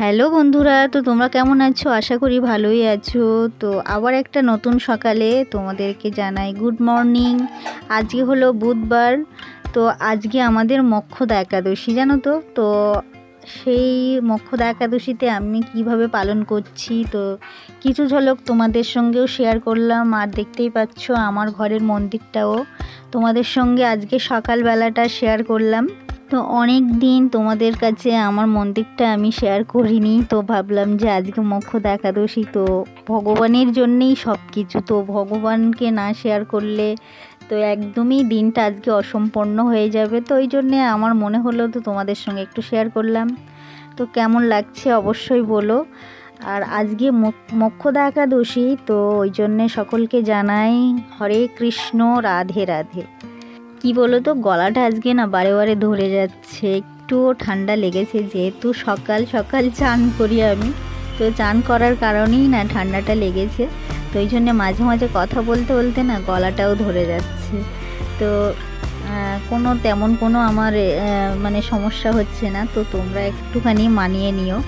Hello বন্ধুরা, তো তোমরা কেমন আছো? আশা করি ভালোই আছো। তো আবার একটা নতুন সকালে তোমাদেরকে জানাই গুড মর্নিং আজকে হলো বুধবার, তো আজকে আমাদের মক্ষদা একাদশী, জানো তো? তো সেই মক্ষদা একাদশীতে আমি কীভাবে পালন করছি, তো কিছু ঝলক তোমাদের সঙ্গেও শেয়ার করলাম। আর দেখতেই পাচ্ছ আমার ঘরের মন্দিরটাও। তোমাদের সঙ্গে আজকে সকালবেলাটা শেয়ার করলাম। তো অনেক দিন তোমাদের কাছে আমার মন্দিরটা আমি শেয়ার করিনি। তো ভাবলাম যে আজকে মোক্ষদা একাদশী, তো ভগবানের জন্যেই সব কিছু তো ভগবানকে না শেয়ার করলে তো একদমই দিনটা আজকে অসম্পন্ন হয়ে যাবে। তো ওই জন্যে আমার মনে হলো তো তোমাদের সঙ্গে একটু শেয়ার করলাম। তো কেমন লাগছে অবশ্যই বলো। আর আজকে মোক- মোক্ষদা একাদশী, তো ওই জন্যে সকলকে জানাই হরে কৃষ্ণ, রাধে রাধে। কি বলো তো গলাটা আজকে না বারে বারে ধরে যাচ্ছে, একটুও ঠান্ডা লেগেছে যেহেতু সকাল সকাল চান করি আমি। তো চান করার কারণেই না ঠান্ডাটা লেগেছে। তো ওই জন্যে মাঝে মাঝে কথা বলতে বলতে না গলাটাও ধরে যাচ্ছে। তো কোনো তেমন কোনো আমার মানে সমস্যা হচ্ছে না। তো তোমরা একটুখানি মানিয়ে নিও।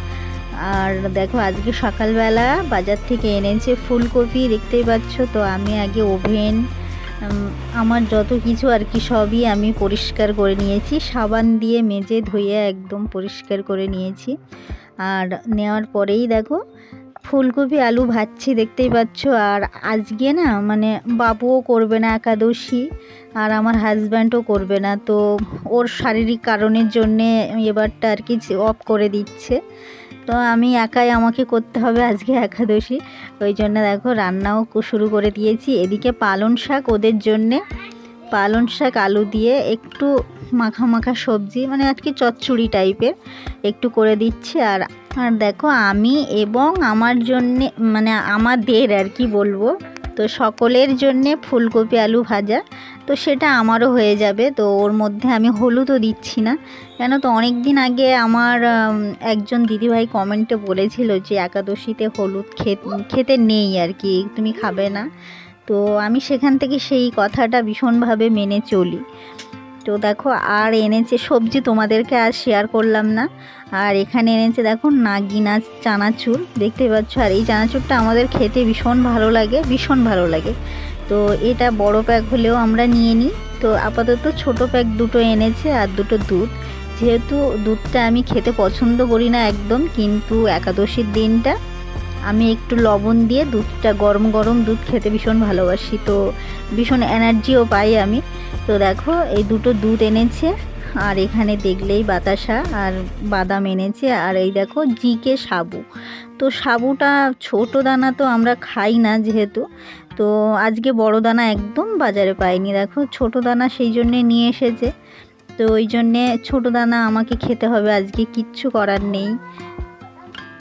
আর দেখো আজকে সকালবেলা বাজার থেকে এনেছে ফুলকপি, দেখতেই পাচ্ছ। তো আমি আগে ওভেন আমার যত কিছু আর কি সবই আমি পরিষ্কার করে নিয়েছি। সাবান দিয়ে মেজে ধুয়ে একদম পরিষ্কার করে নিয়েছি। আর নেওয়ার পরেই দেখো, ফুলকপি, আলু ভাজছি, দেখতেই পাচ্ছ। আর আজকে না মানে বাবুও করবে না একাদশী, আর আমার হাজব্যান্ডও করবে না। তো ওর শারীরিক কারণের জন্যে এবারটা আর কি অফ করে দিচ্ছে। তো আমি একাই আমাকে করতে হবে আজকে একাদশী। ওই জন্য দেখো রান্নাও শুরু করে দিয়েছি। এদিকে পালং শাক ওদের জন্যে। পালং শাক, আলু দিয়ে একটু মাখা মাখা সবজি মানে আর কি চচ্চড়ি টাইপের একটু করে দিচ্ছি। আর আর দেখো আমি এবং আমার জন্যে মানে আমাদের আর কি বলব, তো সকলের জন্যে ফুলকপি, আলু ভাজা তো সেটা আমারও হয়ে যাবে। তো ওর মধ্যে আমি হলুদও দিচ্ছি না। কেন তো অনেক দিন আগে আমার একজন দিদিভাই কমেন্টে বলেছিল যে, একাদশীতে হলুদ খেতে নেই আর কি, তুমি খাবে না। তো আমি সেখান থেকে সেই কথাটা ভীষণভাবে মেনে চলি। তো দেখো, আর এনেছে সবজি তোমাদেরকে আর শেয়ার করলাম না। আর এখানে এনেছে দেখো, নাগিনা চানাচুর, দেখতে পাচ্ছ? আর এই চানাচুরটা আমাদের খেতে ভীষণ ভালো লাগে, ভীষণ ভালো লাগে। তো এটা বড় প্যাক হলেও আমরা নিয়ে নিই। তো আপাতত ছোট প্যাক দুটো এনেছে আর দুটো দুধ। যেহেতু দুধটা আমি খেতে পছন্দ করি না একদম, কিন্তু একাদশীর দিনটা আমি একটু লবণ দিয়ে দুধটা, গরম গরম দুধ খেতে ভীষণ ভালোবাসি। তো ভীষণ এনার্জিও পাই আমি। তো দেখো, এই দুটো দুধ এনেছে আর এখানে দেখলেই বাতাসা আর বাদাম এনেছে। আর এই দেখো, জিকে সাবু। তো সাবুটা ছোট দানা তো আমরা খাই না যেহেতু। তো আজকে বড় দানা একদম বাজারে পাইনি, দেখো। ছোট দানা সেই জন্যে নিয়ে এসেছে। তো ওই জন্যে ছোটো দানা আমাকে খেতে হবে, আজকে কিচ্ছু করার নেই।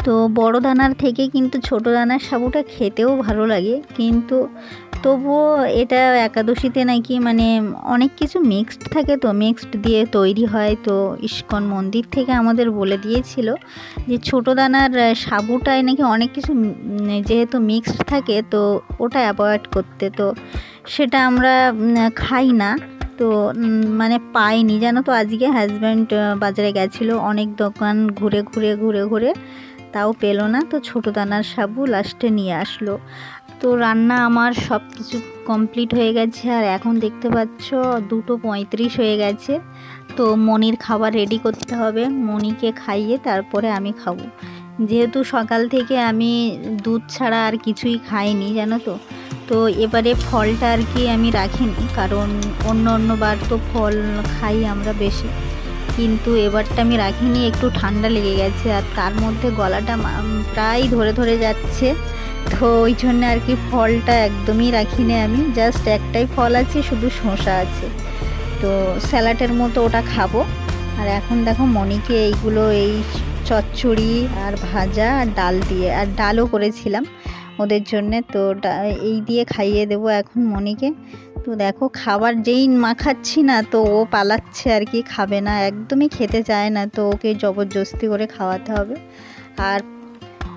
তো বড় দানার থেকে কিন্তু ছোট দানার সাবুটা খেতেও ভালো লাগে। কিন্তু তবুও এটা একাদশীতে নাকি মানে অনেক কিছু মিক্সড থাকে তো মিক্সড দিয়ে তৈরি হয়। তো ইস্কন মন্দির থেকে আমাদের বলে দিয়েছিল যে ছোট দানার সাবুটায় নাকি অনেক কিছু যেহেতু মিক্সড থাকে তো ওটা অ্যাভয়েড করতে। তো সেটা আমরা খাই না। তো মানে পাইনি। জানো তো আজকে হাজব্যান্ড বাজারে গেছিল, অনেক দোকান ঘুরে ঘুরে ঘুরে ঘুরে। তাও পেল না। তো ছোটো দানার সাবু লাস্টে নিয়ে আসলো। তো রান্না আমার সব কিছু কমপ্লিট হয়ে গেছে। আর এখন দেখতে পাচ্ছ, দুটো পঁয়ত্রিশ হয়ে গেছে। তো মনির খাবার রেডি করতে হবে। মনিকে খাইয়ে তারপরে আমি খাব। যেহেতু সকাল থেকে আমি দুধ ছাড়া আর কিছুই খাইনি, জানো তো? তো এবারে ফলটা আর কি আমি রাখিনি। কারণ অন্য অন্য বার তো ফল খাই আমরা বেশি। কিন্তু এবারটা আমি রাখিনি, একটু ঠান্ডা লেগে গেছে আর তার মধ্যে গলাটা প্রায় ধরে ধরে যাচ্ছে। তো ওই জন্য আর কি ফলটা একদমই রাখিনি আমি জাস্ট একটাই ফল আছে, শুধু শসা আছে। তো স্যালাডের মতো ওটা খাব। আর এখন দেখো মনিকে এইগুলো, এই চচ্চড়ি আর ভাজা আর ডাল দিয়ে, আর ডালও করেছিলাম। ওদের জন্যে তো এই দিয়ে খাইয়ে দেবো এখন মনিকে। তো দেখো খাবার যেই মাখাচ্ছি না, তো ও পালাচ্ছে আর কি, খাবে না, একদমই খেতে চায় না, তো ওকে জবরদস্তি করে খাওয়াতে হবে। আর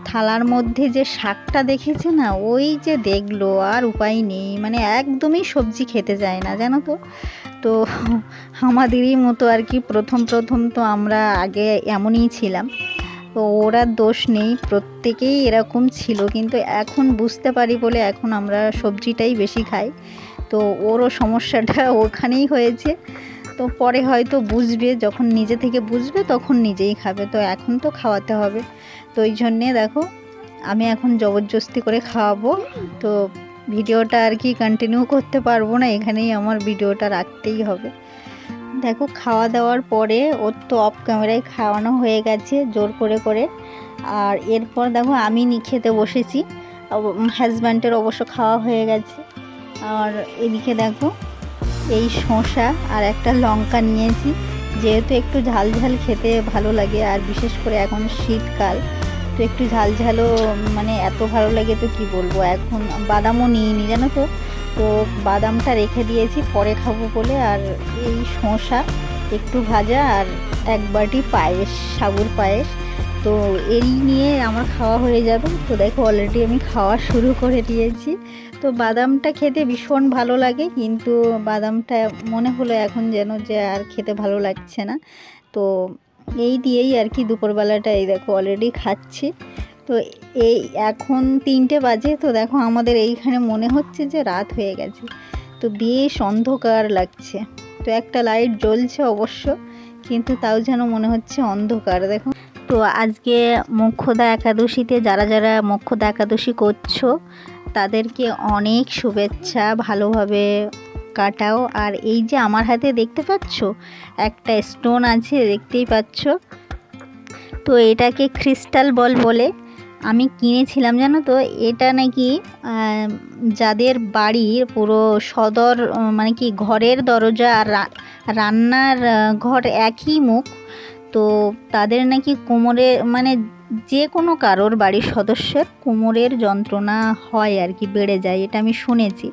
থালার মধ্যে যে শাকটা দেখেছে না, ওই যে দেখল, আর উপায় নেই মানে একদমই সবজি খেতে চায় না, জানো তো? তো আমাদেরই মতো আর কি, প্রথম প্রথম তো আমরা আগে এমনই ছিলাম। তো ওরা দোষ নেই, প্রত্যেকেই এরকম ছিল, কিন্তু এখন বুঝতে পারি বলে এখন আমরা সবজিটাই বেশি খাই। তো ওরও সমস্যাটা ওখানেই হয়েছে। তো পরে হয়তো বুঝবে, যখন নিজে থেকে বুঝবে তখন নিজেই খাবে। তো এখন তো খাওয়াতে হবে। তো ওই জন্যে দেখো, আমি এখন জবরদস্তি করে খাওয়াবো। তো ভিডিওটা আর কি কন্টিনিউ করতে পারব না, এখানেই আমার ভিডিওটা রাখতেই হবে। দেখো, খাওয়া দাওয়ার পরে ওর তো অফ ক্যামেরায় খাওয়ানো হয়ে গেছে জোর করে করে। আর এরপর দেখো, আমি নি খেতে বসেছি হাজব্যান্ডের অবশ্য খাওয়া হয়ে গেছে। আর এদিকে দেখো, এই শসা আর একটা লঙ্কা নিয়েছি। যেহেতু একটু ঝাল ঝাল খেতে ভালো লাগে, আর বিশেষ করে এখন শীতকাল, তো একটু ঝাল ঝালও মানে এত ভালো লাগে তো কি বলব? এখন বাদামও নিইনি, জানো তো? তো বাদামটা রেখে দিয়েছি, পরে খাব বলে। আর এই শসা একটু ভাজা আর এক বাটি পায়েস, সাবুর পায়েস। তো এই নিয়ে আমার খাওয়া হয়ে যাবে। তো দেখো অলরেডি আমি খাওয়া শুরু করে দিয়েছি। তো বাদামটা খেতে ভীষণ ভালো লাগে, কিন্তু বাদামটা মনে হলো এখন যেন যে আর খেতে ভালো লাগছে না। তো এই দিয়েই আর কি দুপুরবেলাটা এই দেখো অলরেডি খাচ্ছি। তো এই এখন তিনটে বাজে, তো দেখো আমাদের এইখানে মনে হচ্ছে যে রাত হয়ে গেছে। তো বেশ অন্ধকার লাগছে। তো একটা লাইট জ্বলছে অবশ্য, কিন্তু তাও যেন মনে হচ্ছে অন্ধকার। দেখো তো আজকে মোক্ষদা একাদশীতে যারা যারা মোক্ষদা একাদশী করছ, তাদেরকে অনেক শুভেচ্ছা, ভালোভাবে কাটাও। আর এই যে আমার হাতে দেখতে পাচ্ছ, একটা স্টোন আছে, দেখতেই পাচ্ছ। তো এটাকে ক্রিস্টাল বল বলে। আমি কিনেছিলাম, জানো তো? এটা নাকি যাদের বাড়ির পুরো সদর মানে কি, ঘরের দরজা আর রান্নার ঘর একই মুখ তো তাদের নাকি কোমরে মানে যে কোনো কারোর বাড়ির সদস্যের কোমরের যন্ত্রণা হয় আর কি, বেড়ে যায়, এটা আমি শুনেছি।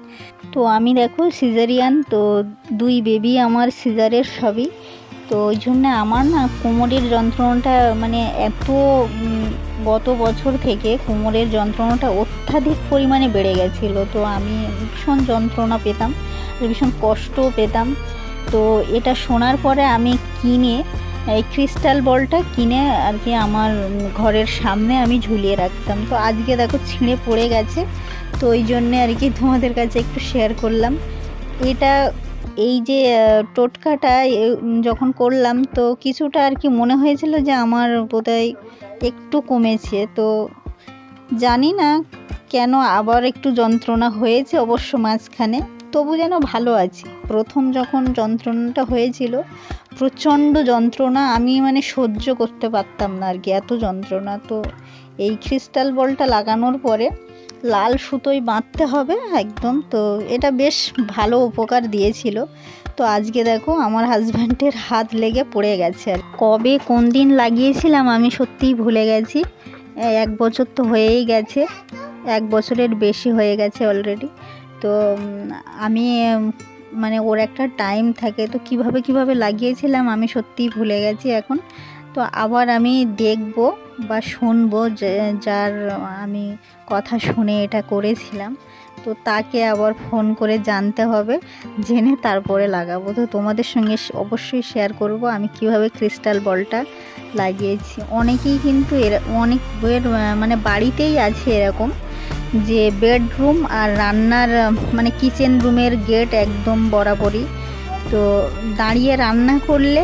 তো আমি দেখো সিজারিয়ান, তো দুই বেবি আমার সিজারের সবই। তো ওই জন্য আমার না কোমরের যন্ত্রণাটা মানে এত গত বছর থেকে কোমরের যন্ত্রণাটা অত্যাধিক পরিমাণে বেড়ে গেছিল। তো আমি ভীষণ যন্ত্রণা পেতাম, ভীষণ কষ্টও পেতাম। তো এটা শোনার পরে আমি কিনে এই ক্রিস্টাল বলটা কিনে আর কি আমার ঘরের সামনে আমি ঝুলিয়ে রাখতাম। তো আজকে দেখো ছিঁড়ে পড়ে গেছে। তো ওই জন্যে আর কি তোমাদের কাছে একটু শেয়ার করলাম। এটা এই যে টোটকাটা যখন করলাম, তো কিছুটা আর কি মনে হয়েছিল যে আমার বোধহয় একটু কমেছে। তো জানি না কেন আবার একটু যন্ত্রণা হয়েছে অবশ্য মাঝখানে। তবু যেন ভালো আছি। প্রথম যখন যন্ত্রণাটা হয়েছিল, প্রচণ্ড যন্ত্রণা আমি মানে সহ্য করতে পারতাম না আর কি এত যন্ত্রণা। তো এই ক্রিস্টাল বলটা লাগানোর পরে লাল সুতোয় বাঁধতে হবে একদম। তো এটা বেশ ভালো উপকার দিয়েছিল। তো আজকে দেখো আমার হাজব্যান্ডের হাত লেগে পড়ে গেছে আর কবে কোন দিন লাগিয়েছিলাম আমি সত্যিই ভুলে গেছি। এক বছর তো হয়েই গেছে, এক বছরের বেশি হয়ে গেছে অলরেডি তো আমি মানে ওর একটা টাইম থাকে, তো কীভাবে কীভাবে লাগিয়েছিলাম আমি সত্যিই ভুলে গেছি এখন। তো আবার আমি দেখব বা শুনব যার, আমি কথা শুনে এটা করেছিলাম। তো তাকে আবার ফোন করে জানতে হবে, জেনে তারপরে লাগাবো। তো তোমাদের সঙ্গে অবশ্যই শেয়ার করব আমি কীভাবে ক্রিস্টাল বলটা লাগিয়েছি। অনেকেই কিন্তু এর, অনেক বইয়ের মানে বাড়িতেই আছে এরকম। যে বেডরুম আর রান্নার মানে কিচেন রুমের গেট একদম বরাবরই। তো দাঁড়িয়ে রান্না করলে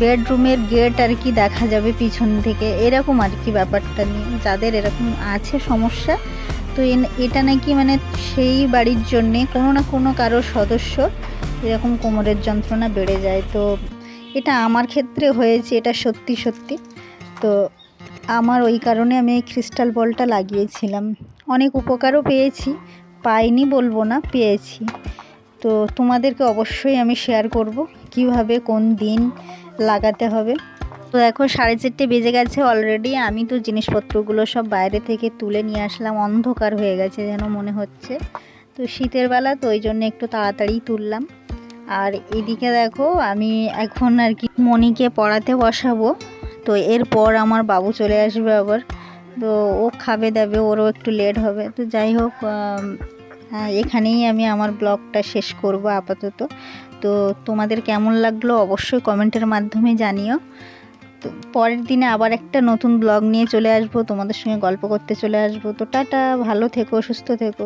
বেডরুমের গেট আর কি দেখা যাবে পিছন থেকে। এরকম আর কি ব্যাপারটা নিয়ে, যাদের এরকম আছে সমস্যা। তো এটা নাকি মানে সেই বাড়ির জন্যে, কোনো না কোনো কারও সদস্য এরকম কোমরের যন্ত্রণা বেড়ে যায়। তো এটা আমার ক্ষেত্রে হয়েছে, এটা সত্যি সত্যি। তো আমার ওই কারণে আমি এই ক্রিস্টাল বলটা লাগিয়েছিলাম। অনেক উপকারও পেয়েছি, পাইনি বলব না, পেয়েছি। তো তোমাদেরকে অবশ্যই আমি শেয়ার করব কীভাবে, কোন দিন লাগাতে হবে। তো দেখো সাড়ে চারটে বেজে গেছে অলরেডি আমি তো জিনিসপত্রগুলো সব বাইরে থেকে তুলে নিয়ে আসলাম, অন্ধকার হয়ে গেছে যেন মনে হচ্ছে। তো শীতের বেলা তো ওই জন্য একটু তাড়াতাড়ি তুললাম। আর এদিকে দেখো, আমি এখন আর কি মনিকে পড়াতে বসাবো। তো এরপর আমার বাবু চলে আসবে আবার। তো ও খাবে দাবে, ওরও একটু লেট হবে। তো যাই হোক এখানেই আমি আমার ব্লগটা শেষ করব আপাতত। তো তোমাদের কেমন লাগল অবশ্যই কমেন্টের মাধ্যমে জানিও। তো পরের দিনে আবার একটা নতুন ব্লগ নিয়ে চলে আসব। তোমাদের সঙ্গে গল্প করতে চলে আসব। তো টাটা, ভালো থেকো, সুস্থ থেকো।